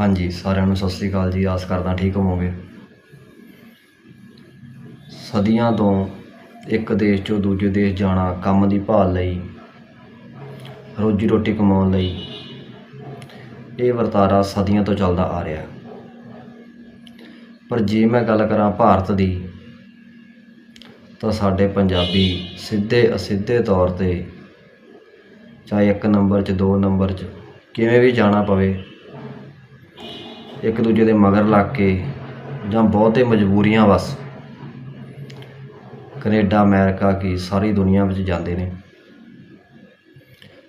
ਹਾਂਜੀ, ਸਾਰਿਆਂ ਨੂੰ ਸਤਿ ਸ੍ਰੀ ਅਕਾਲ ਜੀ। ਆਸ ਕਰਦਾ ਠੀਕ ਹੋਵੋਗੇ। ਸਦੀਆਂ ਤੋਂ ਇੱਕ ਦੇਸ਼ ਚੋਂ ਦੂਜੇ ਦੇਸ਼ ਜਾਣਾ ਕੰਮ ਦੀ ਭਾਲ ਲਈ, ਰੋਜੀ ਰੋਟੀ ਕਮਾਉਣ ਲਈ ਇਹ ਵਰਤਾਰਾ ਸਦੀਆਂ ਤੋਂ ਚੱਲਦਾ ਆ ਰਿਹਾ। ਪਰ ਜੇ ਮੈਂ ਗੱਲ ਕਰਾਂ ਭਾਰਤ ਦੀ, ਤਾਂ ਸਾਡੇ ਪੰਜਾਬੀ ਸਿੱਧੇ ਅਸਿੱਧੇ ਤੌਰ ਤੇ ਚਾਹੇ ਇੱਕ ਨੰਬਰ 'ਚ, ਦੋ ਨੰਬਰ 'ਚ ਕਿਵੇਂ ਵੀ ਜਾਣਾ ਪਵੇ ਇੱਕ ਦੂਜੇ ਦੇ ਮਗਰ ਲੱਗ ਕੇ ਜਾਂ ਬਹੁਤੇ ਮਜਬੂਰੀਆਂ ਵਸ। ਕੈਨੇਡਾ, ਅਮਰੀਕਾ ਕੀ ਸਾਰੀ ਦੁਨੀਆ ਵਿੱਚ ਜਾਂਦੇ ਨੇ।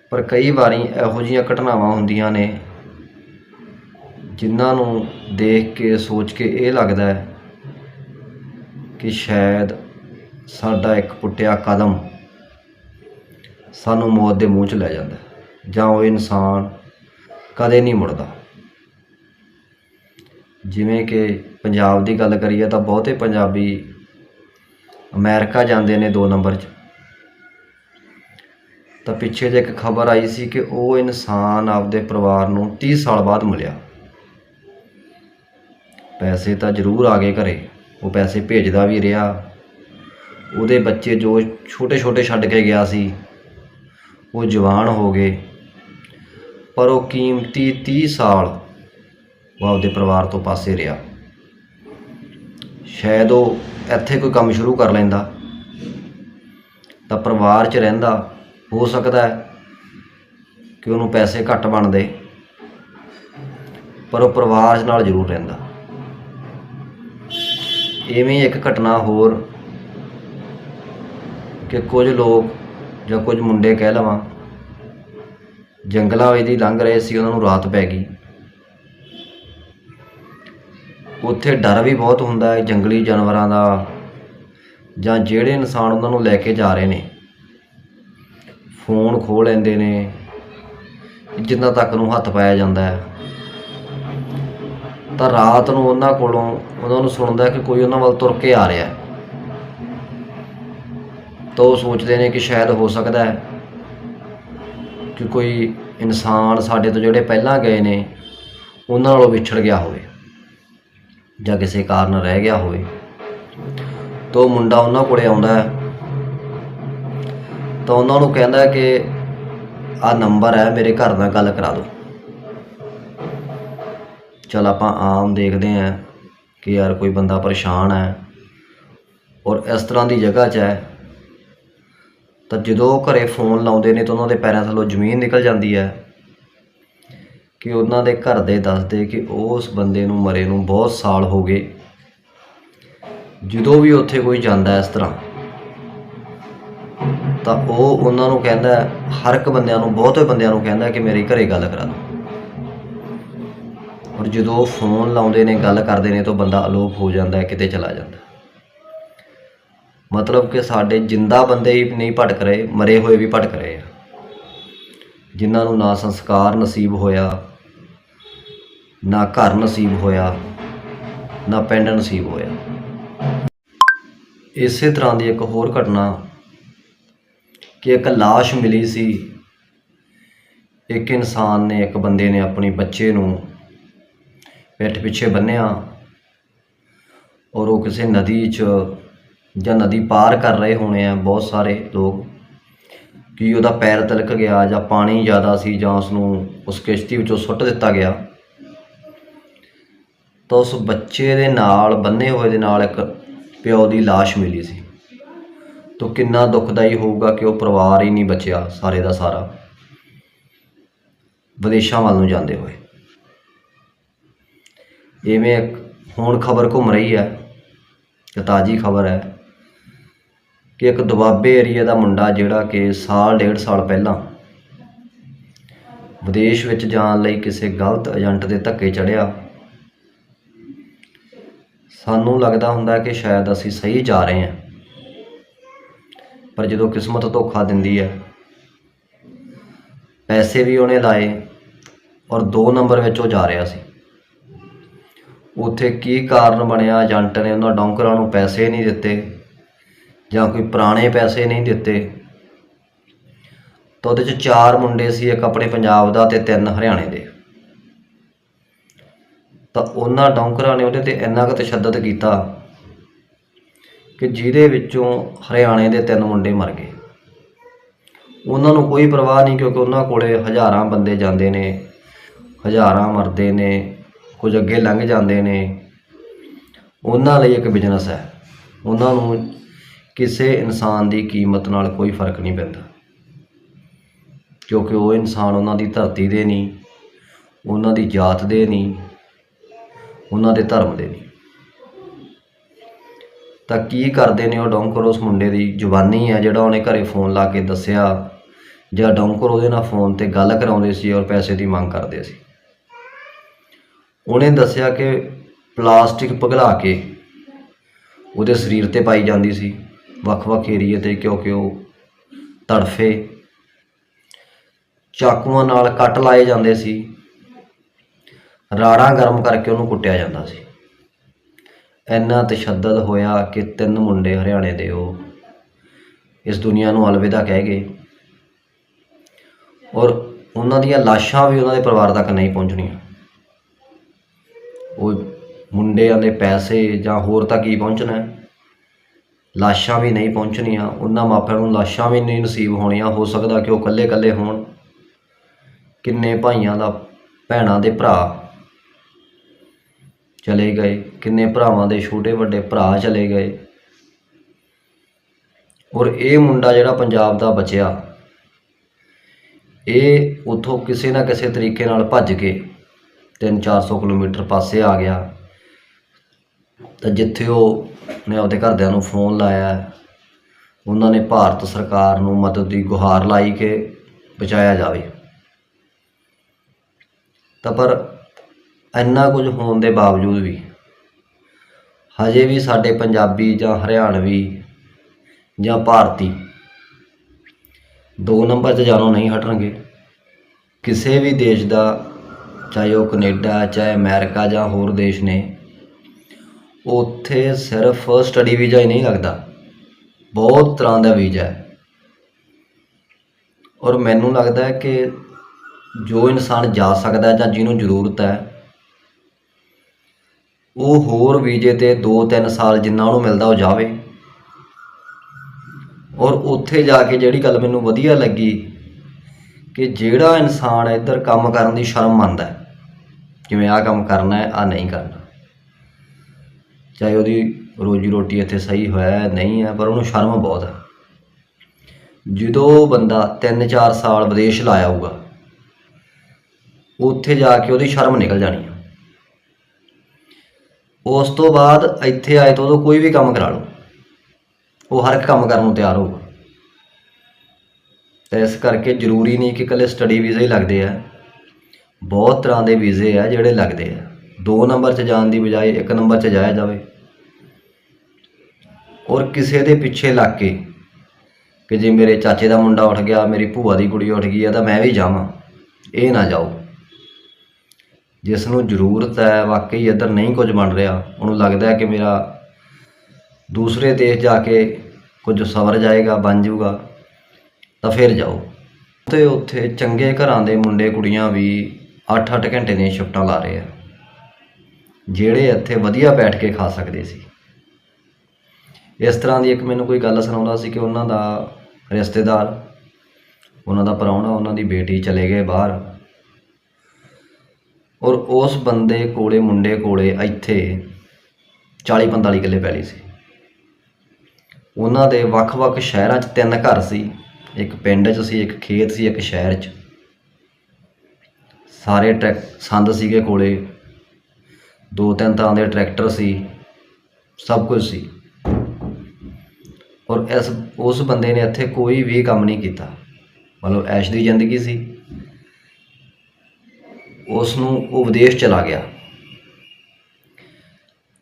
ਪਰ ਕਈ ਵਾਰੀ ਇਹੋ ਜਿਹੀਆਂ ਘਟਨਾਵਾਂ ਹੁੰਦੀਆਂ ਨੇ ਜਿਨ੍ਹਾਂ ਨੂੰ ਦੇਖ ਕੇ, ਸੋਚ ਕੇ ਇਹ ਲੱਗਦਾ ਹੈ ਕਿ ਸ਼ਾਇਦ ਸਾਡਾ ਇੱਕ ਪੁੱਟਿਆ ਕਦਮ ਸਾਨੂੰ ਮੌਤ ਦੇ ਮੂੰਹ 'ਚ ਲੈ ਜਾਂਦਾ ਜਾਂ ਉਹ ਇਨਸਾਨ ਕਦੇ ਨਹੀਂ ਮੁੜਦਾ। ਜਿਵੇਂ ਕਿ ਪੰਜਾਬ ਦੀ ਗੱਲ ਕਰੀਏ ਤਾਂ ਬਹੁਤੇ ਪੰਜਾਬੀ ਅਮਰੀਕਾ ਜਾਂਦੇ ਨੇ 2 ਨੰਬਰ 'ਚ। ਤਾਂ ਪਿੱਛੇ ਜੇ ਇੱਕ ਖਬਰ ਆਈ ਸੀ ਕਿ ਉਹ ਇਨਸਾਨ ਆਪਦੇ ਪਰਿਵਾਰ ਨੂੰ 30 ਸਾਲ ਬਾਅਦ ਮਿਲਿਆ। ਪੈਸੇ ਤਾਂ ਜ਼ਰੂਰ ਆ ਗਏ ਘਰੇ, ਉਹ ਪੈਸੇ ਭੇਜਦਾ ਵੀ ਰਿਹਾ। ਉਹਦੇ ਬੱਚੇ ਜੋ ਛੋਟੇ ਛੋਟੇ ਛੱਡ ਕੇ ਗਿਆ ਸੀ, ਉਹ ਜਵਾਨ ਹੋ ਗਏ। ਪਰ ਉਹ ਕੀਮਤੀ 30 ਸਾਲ ਉਹ ਆਪਦੇ ਪਰਿਵਾਰ ਤੋਂ ਪਾਸੇ ਰਿਹਾ। ਸ਼ਾਇਦ ਉਹ ਇੱਥੇ ਕੋਈ ਕੰਮ ਸ਼ੁਰੂ ਕਰ ਲੈਂਦਾ। ਤਾਂ ਪਰਿਵਾਰ 'ਚ ਰਹਿੰਦਾ, ਹੋ ਸਕਦਾ ਹੈ ਕਿ ਉਹਨੂੰ ਪੈਸੇ ਘੱਟ ਬਣਦੇ ਪਰ ਉਹ ਪਰਿਵਾਰ ਨਾਲ ਜ਼ਰੂਰ ਰਹਿੰਦਾ। ਇਵੇਂ ਇੱਕ ਘਟਨਾ ਹੋਰ ਕਿ ਕੁਝ ਲੋਕ ਜਾਂ ਕੁਝ ਮੁੰਡੇ ਕਹਿ ਲਵਾਂ, ਜੰਗਲਾਂ ਵਿੱਚ ਦੀ ਲੰਘ ਰਹੇ ਸੀ, ਉਹਨਾਂ ਨੂੰ ਰਾਤ ਪੈ ਗਈ। ਉੱਥੇ ਡਰ ਵੀ ਬਹੁਤ ਹੁੰਦਾ ਹੈ ਜੰਗਲੀ ਜਾਨਵਰਾਂ ਦਾ ਜਾਂ ਜਿਹੜੇ ਇਨਸਾਨ ਉਹਨਾਂ ਨੂੰ ਲੈ ਕੇ ਜਾ ਰਹੇ ਨੇ। ਫੋਨ ਖੋਹ ਲੈਂਦੇ ਨੇ, ਜਿੰਨਾ ਤੱਕ ਨੂੰ ਹੱਥ ਪਾਇਆ ਜਾਂਦਾ ਹੈ। ਤਾਂ ਰਾਤ ਨੂੰ ਉਹਨਾਂ ਕੋਲੋਂ ਉਹਨਾਂ ਨੂੰ ਸੁਣਦਾ ਕਿ ਕੋਈ ਉਹਨਾਂ ਵੱਲ ਤੁਰ ਕੇ ਆ ਰਿਹਾ ਹੈ। ਤਾਂ ਉਹ ਸੋਚਦੇ ਨੇ ਕਿ ਸ਼ਾਇਦ ਹੋ ਸਕਦਾ ਹੈ ਕਿ ਕੋਈ ਇਨਸਾਨ ਸਾਡੇ ਤੋਂ ਜਿਹੜੇ ਪਹਿਲਾਂ ਗਏ ਨੇ, ਉਹਨਾਂ ਨਾਲੋਂ ਵਿਛੜ ਗਿਆ ਹੋਵੇ। ਜਾਂ ਕਿਸੇ ਕਾਰਨ ਰਹਿ ਗਿਆ ਹੋਵੇ, ਤਾਂ ਉਹ ਮੁੰਡਾ ਉਹਨਾਂ ਕੋਲੇ ਆਉਂਦਾ ਹੈ। ਤਾਂ ਉਹਨਾਂ ਨੂੰ ਕਹਿੰਦਾ ਕਿ ਆਹ ਨੰਬਰ ਹੈ, ਮੇਰੇ ਘਰ ਨਾਲ ਗੱਲ ਕਰਾ ਦਿਓ। ਚਲ ਆਪਾਂ ਆਮ ਦੇਖਦੇ ਆਂ ਕਿ ਯਾਰ ਕੋਈ ਬੰਦਾ ਪਰੇਸ਼ਾਨ ਹੈ ਔਰ ਇਸ ਤਰ੍ਹਾਂ ਦੀ ਜਗ੍ਹਾ 'ਚ ਹੈ, ਤਾਂ ਜਦੋਂ ਉਹ ਘਰੇ ਫੋਨ ਲਾਉਂਦੇ ਨੇ ਤਾਂ ਉਹਨਾਂ ਦੇ ਪੈਰਾਂ ਥੱਲੋਂ ਜ਼ਮੀਨ ਨਿਕਲ ਜਾਂਦੀ ਹੈ। ਕਿ ਉਹਨਾਂ ਦੇ ਘਰ ਦੇ ਦੱਸਦੇ ਕਿ ਉਸ ਬੰਦੇ ਨੂੰ ਮਰੇ ਨੂੰ ਬਹੁਤ ਸਾਲ ਹੋ ਗਏ। ਜਦੋਂ ਵੀ ਉੱਥੇ ਕੋਈ ਜਾਂਦਾ ਇਸ ਤਰ੍ਹਾਂ, ਤਾਂ ਉਹ ਉਹਨਾਂ ਨੂੰ ਕਹਿੰਦਾ, ਹਰ ਇੱਕ ਬੰਦਿਆਂ ਨੂੰ, ਬਹੁਤੇ ਬੰਦਿਆਂ ਨੂੰ ਕਹਿੰਦਾ ਕਿ ਮੇਰੇ ਘਰੇ ਗੱਲ ਕਰਾ ਦਿਓ। ਔਰ ਜਦੋਂ ਫੋਨ ਲਾਉਂਦੇ ਨੇ, ਗੱਲ ਕਰਦੇ ਨੇ, ਤਾਂ ਬੰਦਾ ਅਲੋਪ ਹੋ ਜਾਂਦਾ ਕਿਤੇ ਚਲਾ ਜਾਂਦਾ ਮਤਲਬ ਕਿ ਸਾਡੇ ਜਿੰਦਾ ਬੰਦੇ ਹੀ ਨਹੀਂ ਭਟਕ ਰਹੇ, ਮਰੇ ਹੋਏ ਵੀ ਭਟਕ ਰਹੇ ਆ। ਜਿਨ੍ਹਾਂ ਨੂੰ ਨਾ ਸੰਸਕਾਰ ਨਸੀਬ ਹੋਇਆ ਨਾ ਘਰ ਨਸੀਬ ਹੋਇਆ, ਨਾ ਪਿੰਡ ਨਸੀਬ ਹੋਇਆ। ਇਸੇ ਤਰ੍ਹਾਂ ਦੀ ਇੱਕ ਹੋਰ ਘਟਨਾ ਕਿ ਇੱਕ ਲਾਸ਼ ਮਿਲੀ ਸੀ। ਇੱਕ ਇਨਸਾਨ ਨੇ ਇੱਕ ਬੰਦੇ ਨੇ ਆਪਣੇ ਬੱਚੇ ਨੂੰ ਪਿੱਠ ਪਿੱਛੇ ਬੰਨਿਆ ਔਰ ਉਹ ਕਿਸੇ ਨਦੀ 'ਚ ਜਾਂ ਨਦੀ ਪਾਰ ਕਰ ਰਹੇ ਹੋਣੇ ਆ ਬਹੁਤ ਸਾਰੇ ਲੋਕ ਕਿ ਉਹਦਾ ਪੈਰ ਤਿਲਕ ਗਿਆ ਜਾਂ ਪਾਣੀ ਜ਼ਿਆਦਾ ਸੀ ਜਾਂ ਉਸ ਨੂੰ ਉਸ ਕਿਸ਼ਤੀ ਵਿੱਚੋਂ ਸੁੱਟ ਦਿੱਤਾ ਗਿਆ। ਤਾਂ ਉਸ ਬੱਚੇ ਦੇ ਨਾਲ, ਬੰਨੇ ਹੋਏ ਦੇ ਨਾਲ ਇੱਕ ਪਿਓ ਦੀ ਲਾਸ਼ ਮਿਲੀ ਸੀ। ਤਾਂ ਕਿੰਨਾ ਦੁਖਦਾਈ ਹੋਊਗਾ ਕਿ ਉਹ ਪਰਿਵਾਰ ਹੀ ਨਹੀਂ ਬਚਿਆ ਸਾਰੇ ਦਾ ਸਾਰਾ। ਵਿਦੇਸ਼ਾਂ ਵੱਲ ਨੂੰ ਜਾਂਦੇ ਹੋਏ। ਇਵੇਂ ਇੱਕ ਹੁਣ ਖਬਰ ਘੁੰਮ ਰਹੀ ਹੈ ਕਿ ਤਾਜ਼ੀ ਖਬਰ ਹੈ ਕਿ ਇੱਕ ਦੁਆਬੇ ਏਰੀਆ ਦਾ ਮੁੰਡਾ ਜਿਹੜਾ ਕਿ ਸਾਲ, ਡੇਢ ਸਾਲ ਪਹਿਲਾਂ ਵਿਦੇਸ਼ ਵਿੱਚ ਜਾਣ ਲਈ ਕਿਸੇ ਗਲਤ ਏਜੰਟ ਦੇ ਧੱਕੇ ਚੜਿਆ ਸਾਨੂੰ ਲੱਗਦਾ ਹੁੰਦਾ ਕਿ ਸ਼ਾਇਦ ਅਸੀਂ ਸਹੀ ਜਾ ਰਹੇ ਹਾਂ। ਪਰ ਜਦੋਂ ਕਿਸਮਤ ਧੋਖਾ ਦਿੰਦੀ ਹੈ, ਪੈਸੇ ਵੀ ਉਹਨੇ ਲਾਏ ਔਰ 2 ਨੰਬਰ ਵਿੱਚ ਉਹ ਜਾ ਰਿਹਾ ਸੀ। ਉੱਥੇ ਕੀ ਕਾਰਨ ਬਣਿਆ? ਏਜੰਟ ਨੇ ਉਹਨਾਂ ਡੌਂਕਰਾਂ ਨੂੰ ਪੈਸੇ ਨਹੀਂ ਦਿੱਤੇ ਜਾਂ ਕੋਈ ਪੁਰਾਣੇ ਪੈਸੇ ਨਹੀਂ ਦਿੱਤੇ। ਤਾਂ ਉਹਦੇ ਚ ਚਾਰ ਮੁੰਡੇ ਸੀ, ਇੱਕ ਆਪਣੇ ਪੰਜਾਬ ਦਾ ਤੇ ਤਿੰਨ ਹਰਿਆਣੇ ਦੇ। ਤਾਂ ਉਹਨਾਂ ਡੌਂਕਰਾਂ ਨੇ ਉਹਦੇ ਤੇ ਇੰਨਾ ਕੁ ਤਸ਼ੱਦਦ ਕੀਤਾ ਕਿ ਜਿਹਦੇ ਵਿੱਚੋਂ ਹਰਿਆਣੇ ਦੇ ਤਿੰਨ ਮੁੰਡੇ ਮਰ ਗਏ। ਉਹਨਾਂ ਨੂੰ ਕੋਈ ਪਰਵਾਹ ਨਹੀਂ ਕਿਉਂਕਿ ਉਹਨਾਂ ਕੋਲੇ ਹਜ਼ਾਰਾਂ ਬੰਦੇ ਜਾਂਦੇ ਨੇ, ਹਜ਼ਾਰਾਂ ਮਰਦੇ ਨੇ, ਕੁਝ ਅੱਗੇ ਲੰਘ ਜਾਂਦੇ ਨੇ। ਉਹਨਾਂ ਲਈ ਇੱਕ ਬਿਜ਼ਨਸ ਹੈ। ਉਹਨਾਂ ਨੂੰ ਕਿਸੇ ਇਨਸਾਨ ਦੀ ਕੀਮਤ ਨਾਲ ਕੋਈ ਫ਼ਰਕ ਨਹੀਂ ਪੈਂਦਾ। ਕਿਉਂਕਿ ਉਹ ਇਨਸਾਨ ਉਹਨਾਂ ਦੀ ਧਰਤੀ ਦੇ ਨਹੀਂ, ਉਹਨਾਂ ਦੀ ਜਾਤ ਦੇ ਨਹੀਂ ਉਹਨਾਂ ਦੇ ਧਰਮ ਦੇ ਨਹੀਂ ਤਾਂ ਕੀ ਕਰਦੇ ਨੇ ਉਹ ਡੌਂਕਰ ਉਸ ਮੁੰਡੇ ਦੀ ਜ਼ੁਬਾਨੀ ਹੈ ਜਿਹੜਾ ਉਹਨੇ ਘਰੇ ਫੋਨ ਲਾ ਕੇ ਦੱਸਿਆ ਜਾਂ ਡੌਂਕਰ ਉਹਦੇ ਨਾਲ ਫੋਨ ਤੇ ਗੱਲ ਕਰਾਉਂਦੇ ਸੀ ਔਰ ਪੈਸੇ ਦੀ ਮੰਗ ਕਰਦੇ ਸੀ। ਉਹਨੇ ਦੱਸਿਆ ਕਿ ਪਲਾਸਟਿਕ ਪਿਘਲਾ ਕੇ ਉਹਦੇ ਸਰੀਰ ਤੇ ਪਾਈ ਜਾਂਦੀ ਸੀ, ਵੱਖ-ਵੱਖ ਏਰੀਏ ਤੇ ਕਿਉਂਕਿ ਉਹ ਤੜਫੇ। ਚਾਕੂਆਂ ਨਾਲ ਕੱਟ ਲਾਏ ਜਾਂਦੇ ਸੀ ਰਾੜਾਂ ਗਰਮ ਕਰਕੇ ਉਹਨੂੰ ਕੁੱਟਿਆ ਜਾਂਦਾ ਸੀ। ਇੰਨਾ ਤਸ਼ੱਦਦ ਹੋਇਆ ਕਿ ਤਿੰਨ ਮੁੰਡੇ ਹਰਿਆਣੇ ਦੇ ਉਹ ਇਸ ਦੁਨੀਆ ਨੂੰ ਅਲਵਿਦਾ ਕਹਿ ਗਏ। ਔਰ ਉਹਨਾਂ ਦੀਆਂ ਲਾਸ਼ਾਂ ਵੀ ਉਹਨਾਂ ਦੇ ਪਰਿਵਾਰ ਤੱਕ ਨਹੀਂ ਪਹੁੰਚਣੀਆਂ। ਉਹ ਮੁੰਡਿਆਂ ਦੇ ਪੈਸੇ ਜਾਂ ਹੋਰ ਤੱਕ ਹੀ ਪਹੁੰਚਣਾ ਲਾਸ਼ਾਂ ਵੀ ਨਹੀਂ ਪਹੁੰਚਣੀਆਂ, ਉਹਨਾਂ ਮਾਪਿਆਂ ਨੂੰ ਲਾਸ਼ਾਂ ਵੀ ਨਹੀਂ ਨਸੀਬ ਹੋਣੀਆਂ, ਹੋ ਸਕਦਾ ਕਿ ਉਹ ਇਕੱਲੇ-ਇਕੱਲੇ ਹੋਣ। ਕਿੰਨੇ ਭਾਈਆਂ ਦਾ ਭੈਣਾਂ ਦੇ ਭਰਾ ਚਲੇ ਗਏ। ਕਿੰਨੇ ਭਰਾਵਾਂ ਦੇ ਛੋਟੇ ਵੱਡੇ ਭਰਾ ਚਲੇ ਗਏ। ਔਰ ਇਹ ਮੁੰਡਾ ਜਿਹੜਾ ਪੰਜਾਬ ਦਾ ਬਚਿਆ, ਇਹ ਉਥੋਂ ਕਿਸੇ ਨਾ ਕਿਸੇ ਤਰੀਕੇ ਨਾਲ ਭੱਜ ਕੇ 3-400 ਕਿਲੋਮੀਟਰ ਪਾਸੇ ਆ ਗਿਆ। ਤਾਂ ਜਿੱਥੇ ਉਹ ਨੇ ਆਪਦੇ ਘਰਦਿਆਂ ਨੂੰ ਫੋਨ ਲਾਇਆ, ਉਹਨਾਂ ਨੇ ਭਾਰਤ ਸਰਕਾਰ ਨੂੰ ਮਦਦ ਦੀ ਗੁਹਾਰ ਲਾਈ ਕਿ ਬਚਾਇਆ ਜਾਵੇ। ਤਾਂ ਪਰ ਇੰਨਾ ਕੁਝ ਹੋਣ ਦੇ ਬਾਵਜੂਦ ਵੀ, ਹਜੇ ਵੀ ਸਾਡੇ ਪੰਜਾਬੀ ਜਾਂ ਹਰਿਆਣਵੀ ਜਾਂ ਭਾਰਤੀ ਦੋ ਨੰਬਰ 'ਚ ਜਾਣੋਂ ਨਹੀਂ ਹਟਣਗੇ। ਕਿਸੇ ਵੀ ਦੇਸ਼ ਦਾ, ਚਾਹੇ ਉਹ ਕੈਨੇਡਾ, ਚਾਹੇ ਅਮਰੀਕਾ ਜਾਂ ਹੋਰ ਦੇਸ਼ ਨੇ, ਉੱਥੇ ਸਿਰਫ ਸਟੱਡੀ ਵੀਜ਼ਾ ਹੀ ਨਹੀਂ ਲੱਗਦਾ। ਬਹੁਤ ਤਰ੍ਹਾਂ ਦਾ ਵੀਜ਼ਾ ਹੈ। ਔਰ ਮੈਨੂੰ ਲੱਗਦਾ ਹੈ ਕਿ ਜੋ ਇਨਸਾਨ ਜਾ ਸਕਦਾ ਜਾਂ ਜਿਹਨੂੰ ਜ਼ਰੂਰਤ ਹੈ ਉਹ ਹੋਰ ਵੀਜ਼ੇ ਤੇ 2-3 ਸਾਲ ਜਿੰਨਾ ਉਹਨੂੰ ਮਿਲਦਾ ਉਹ ਜਾਵੇ। ਔਰ ਉੱਥੇ ਜਾ ਕੇ ਜਿਹੜੀ ਗੱਲ ਮੈਨੂੰ ਵਧੀਆ ਲੱਗੀ ਕਿ ਜਿਹੜਾ ਇਨਸਾਨ ਇੱਧਰ ਕੰਮ ਕਰਨ ਦੀ ਸ਼ਰਮ ਮੰਨਦਾ ਹੈ, ਜਿਵੇਂ ਆਹ ਕੰਮ ਕਰਨਾ ਹੈ ਆ ਨਹੀਂ ਕਰਨਾ। ਚਾਹੇ ਉਹਦੀ ਰੋਜੀ ਰੋਟੀ ਇੱਥੇ ਸਹੀ ਹੋਇਆ ਨਹੀਂ ਹੈ, ਪਰ ਉਹਨੂੰ ਸ਼ਰਮ ਬਹੁਤ ਹੈ। ਜਦੋਂ ਬੰਦਾ 3-4 ਸਾਲ ਵਿਦੇਸ਼ ਲਾਇਆ ਹੋਊਗਾ, ਉੱਥੇ ਜਾ ਕੇ ਉਹਦੀ ਸ਼ਰਮ ਨਿਕਲ ਜਾਣੀ ਹੈ। ਉਸ ਤੋਂ ਬਾਅਦ ਇੱਥੇ ਆਏ ਤਾਂ ਉਦੋਂ ਕੋਈ ਵੀ ਕੰਮ ਕਰਾ ਲਓ। ਉਹ ਹਰ ਇੱਕ ਕੰਮ ਕਰਨ ਨੂੰ ਤਿਆਰ ਹੋਊਗਾ। ਤੇ ਇਸ ਕਰਕੇ ਜ਼ਰੂਰੀ ਨਹੀਂ ਕਿ ਇਕੱਲੇ ਸਟੱਡੀ ਵੀਜ਼ੇ ਹੀ ਲੱਗਦੇ ਆ। ਬਹੁਤ ਤਰ੍ਹਾਂ ਦੇ ਵੀਜ਼ੇ ਆ ਜਿਹੜੇ ਲੱਗਦੇ ਆ। ਦੋ ਨੰਬਰ 'ਚ ਜਾਣ ਦੀ ਬਜਾਏ ਇੱਕ ਨੰਬਰ 'ਚ ਜਾਇਆ ਜਾਵੇ। ਔਰ ਕਿਸੇ ਦੇ ਪਿੱਛੇ ਲੱਗ ਕੇ ਕਿ ਜੇ ਮੇਰੇ ਚਾਚੇ ਦਾ ਮੁੰਡਾ ਉੱਠ ਗਿਆ, ਮੇਰੀ ਭੂਆ ਦੀ ਕੁੜੀ ਉੱਠ ਗਈ ਆ, ਤਾਂ ਮੈਂ ਵੀ ਜਾਵਾਂ। ਇਹ ਨਾ ਜਾਓ। ਜਿਸ ਨੂੰ ਜ਼ਰੂਰਤ ਹੈ, ਵਾਕਈ ਇੱਧਰ ਨਹੀਂ ਕੁਝ ਬਣ ਰਿਹਾ। ਉਹਨੂੰ ਲੱਗਦਾ ਹੈ ਕਿ ਮੇਰਾ ਦੂਸਰੇ ਦੇਸ਼ ਜਾ ਕੇ ਕੁਝ ਸਵਰ ਜਾਏਗਾ, ਬਣ ਜਾਊਗਾ, ਤਾਂ ਫਿਰ ਜਾਓ। ਤੇ ਉੱਥੇ ਚੰਗੇ ਘਰਾਂ ਦੇ ਮੁੰਡੇ ਕੁੜੀਆਂ ਵੀ 8-8 ਘੰਟੇ ਦੀਆਂ ਸ਼ਿਫਟਾਂ ਲਾ ਰਹੇ ਆ। ਜਿਹੜੇ ਇੱਥੇ ਵਧੀਆ ਬੈਠ ਕੇ ਖਾ ਸਕਦੇ ਸੀ। ਇਸ ਤਰ੍ਹਾਂ ਦੀ ਇੱਕ ਮੈਨੂੰ ਕੋਈ ਗੱਲ ਸੁਣਾਉਂਦਾ ਸੀ ਕਿ ਉਹਨਾਂ ਦਾ ਰਿਸ਼ਤੇਦਾਰ, ਉਹਨਾਂ ਦਾ ਪ੍ਰਾਹੁਣਾ ਉਹਨਾਂ ਦੀ ਬੇਟੀ ਚਲੇ ਗਏ ਬਾਹਰ। ਔਰ ਉਸ ਬੰਦੇ ਕੋਲੇ, ਮੁੰਡੇ ਕੋਲੇ ਇੱਥੇ 40-45 ਕਿੱਲੇ ਪੈਲੀ ਸੀ। ਉਹਨਾਂ ਦੇ ਵੱਖ-ਵੱਖ ਸ਼ਹਿਰਾਂ 'ਚ ਤਿੰਨ ਘਰ ਸੀ। ਇੱਕ ਪਿੰਡ 'ਚ ਸੀ, ਇੱਕ ਖੇਤ ਸੀ, ਇੱਕ ਸ਼ਹਿਰ 'ਚ। ਸਾਰੇ ਟਰੈਕ, ਸੰਦ ਸੀਗੇ ਕੋਲੇ। ਦੋ ਤਿੰਨ ਤਰ੍ਹਾਂ ਦੇ ਟਰੈਕਟਰ ਸੀ, ਸਭ ਕੁਝ ਸੀ। ਔਰ ਇਸ, ਉਸ ਬੰਦੇ ਨੇ ਇੱਥੇ ਕੋਈ ਵੀ ਕੰਮ ਨਹੀਂ ਕੀਤਾ। ਮਤਲਬ ਐਸ਼ ਦੀ ਜ਼ਿੰਦਗੀ ਸੀ। ਉਸ ਨੂੰ ਉਹ ਵਿਦੇਸ਼ ਚਲਾ ਗਿਆ।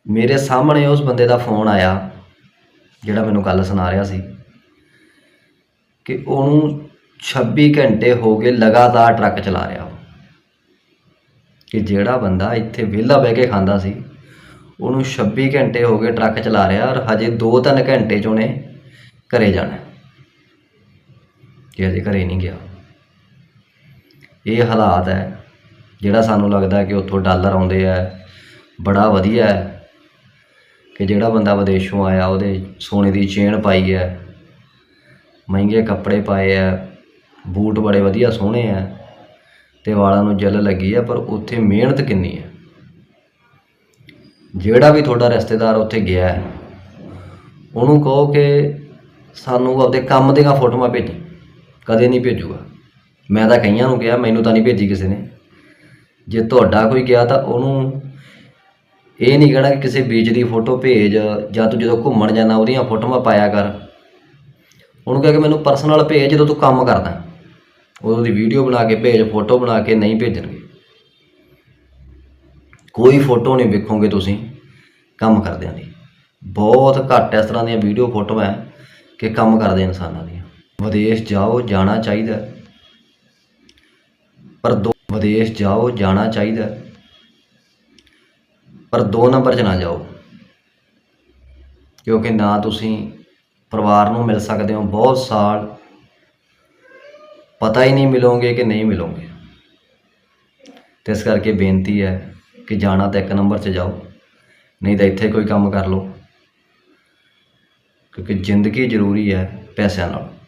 ਮੇਰੇ ਸਾਹਮਣੇ ਉਸ ਬੰਦੇ ਦਾ ਫੋਨ ਆਇਆ, ਜਿਹੜਾ ਮੈਨੂੰ ਗੱਲ ਸੁਣਾ ਰਿਹਾ ਸੀ, ਕਿ ਉਹਨੂੰ 26 ਘੰਟੇ ਹੋ ਗਏ ਲਗਾਤਾਰ ਟਰੱਕ ਚਲਾ ਰਿਹਾ ਉਹ। ਕਿ ਜਿਹੜਾ ਬੰਦਾ ਇੱਥੇ ਵਿਹਲਾ ਬਹਿ ਕੇ ਖਾਂਦਾ ਸੀ, ਉਹਨੂੰ 26 ਘੰਟੇ ਹੋ ਗਏ ਟਰੱਕ ਚਲਾ ਰਿਹਾ ਔਰ ਹਜੇ 2-3 ਘੰਟੇ 'ਚ ਉਹਨੇ ਘਰੇ ਜਾਣਾ। ਕਿ ਹਜੇ ਘਰੇ ਨਹੀਂ ਗਿਆ। ਇਹ ਹਾਲਾਤ ਹੈ ਜਿਹੜਾ ਸਾਨੂੰ ਲੱਗਦਾ ਕਿ ਉੱਥੋਂ ਡਾਲਰ ਆਉਂਦੇ ਆ, ਬੜਾ ਵਧੀਆ ਹੈ ਕਿ ਜਿਹੜਾ ਬੰਦਾ ਵਿਦੇਸ਼ੋਂ ਆਇਆ, ਉਹਦੇ ਸੋਨੇ ਦੀ ਚੇਨ ਪਾਈ ਹੈ, ਮਹਿੰਗੇ ਕੱਪੜੇ ਪਾਏ ਆ ਬੂਟ ਬੜੇ ਵਧੀਆ ਸੋਹਣੇ ਆ ਤੇ ਵਾਲਾਂ ਨੂੰ ਜਲ ਲੱਗੀ ਆ ਪਰ ਉੱਥੇ ਮਿਹਨਤ ਕਿੰਨੀ ਹੈ। ਜਿਹੜਾ ਵੀ ਤੁਹਾਡਾ ਰਿਸ਼ਤੇਦਾਰ ਉੱਥੇ ਗਿਆ ਹੈ, ਉਹਨੂੰ ਕਹੋ ਕਿ ਸਾਨੂੰ ਆਪਦੇ ਕੰਮ ਦੀਆਂ ਫੋਟੋਆਂ ਭੇਜੀ, ਕਦੇ ਨਹੀਂ ਭੇਜੂਗਾ। ਮੈਂ ਤਾਂ ਕਈਆਂ ਨੂੰ ਕਿਹਾ, ਮੈਨੂੰ ਤਾਂ ਨਹੀਂ ਭੇਜੀ ਕਿਸੇ ਨੇ। ਜੇ ਤੁਹਾਡਾ ਕੋਈ ਗਿਆ ਤਾਂ ਉਹਨੂੰ ਇਹ ਨਹੀਂ ਕਹਿਣਾ ਕਿ ਕਿਸੇ ਬੀਚ ਦੀ ਫੋਟੋ ਭੇਜ ਜਾਂ ਤੂੰ ਜਦੋਂ ਘੁੰਮਣ ਜਾਂਦਾ ਉਹਦੀਆਂ ਫੋਟੋਆਂ ਪਾਇਆ ਕਰ। ਉਹਨੂੰ ਕਹਿ ਕੇ ਮੈਨੂੰ ਪਰਸਨਲ ਭੇਜ ਜਦੋਂ ਤੂੰ ਕੰਮ ਕਰਦਾ। ਉਦੋਂ ਦੀ ਵੀਡੀਓ ਬਣਾ ਕੇ ਭੇਜ, ਫੋਟੋ ਬਣਾ ਕੇ ਨਹੀਂ ਭੇਜਣਗੇ। ਕੋਈ ਫੋਟੋ ਨਹੀਂ ਵੇਖੋਗੇ ਤੁਸੀਂ ਕੰਮ ਕਰਦਿਆਂ ਦੀ। ਬਹੁਤ ਘੱਟ ਇਸ ਤਰ੍ਹਾਂ ਦੀਆਂ ਵੀਡੀਓ ਫੋਟੋਆਂ ਹੈ ਕਿ ਕੰਮ ਕਰਦੇ ਇਨਸਾਨਾਂ ਦੀਆਂ। ਵਿਦੇਸ਼ ਜਾਓ, ਜਾਣਾ ਚਾਹੀਦਾ। ਪਰ ਦੋ ਵਿਦੇਸ਼ ਜਾਓ, ਜਾਣਾ ਚਾਹੀਦਾ ਪਰ ਦੋ ਨੰਬਰ 'ਚ ਨਾ ਜਾਓ। ਕਿਉਂਕਿ ਨਾ ਤੁਸੀਂ ਪਰਿਵਾਰ ਨੂੰ ਮਿਲ ਸਕਦੇ ਹੋ। ਬਹੁਤ ਸਾਲ ਪਤਾ ਹੀ ਨਹੀਂ ਮਿਲੋਗੇ ਕਿ ਨਹੀਂ ਮਿਲੋਗੇ। ਤੇ ਇਸ ਕਰਕੇ ਬੇਨਤੀ ਹੈ ਕਿ ਜਾਣਾ ਤਾਂ ਇੱਕ ਨੰਬਰ 'ਚ ਜਾਓ। ਨਹੀਂ ਤਾਂ ਇੱਥੇ ਕੋਈ ਕੰਮ ਕਰ ਲਓ। ਕਿਉਂਕਿ ਜ਼ਿੰਦਗੀ ਜ਼ਰੂਰੀ ਹੈ ਪੈਸਿਆਂ ਨਾਲ।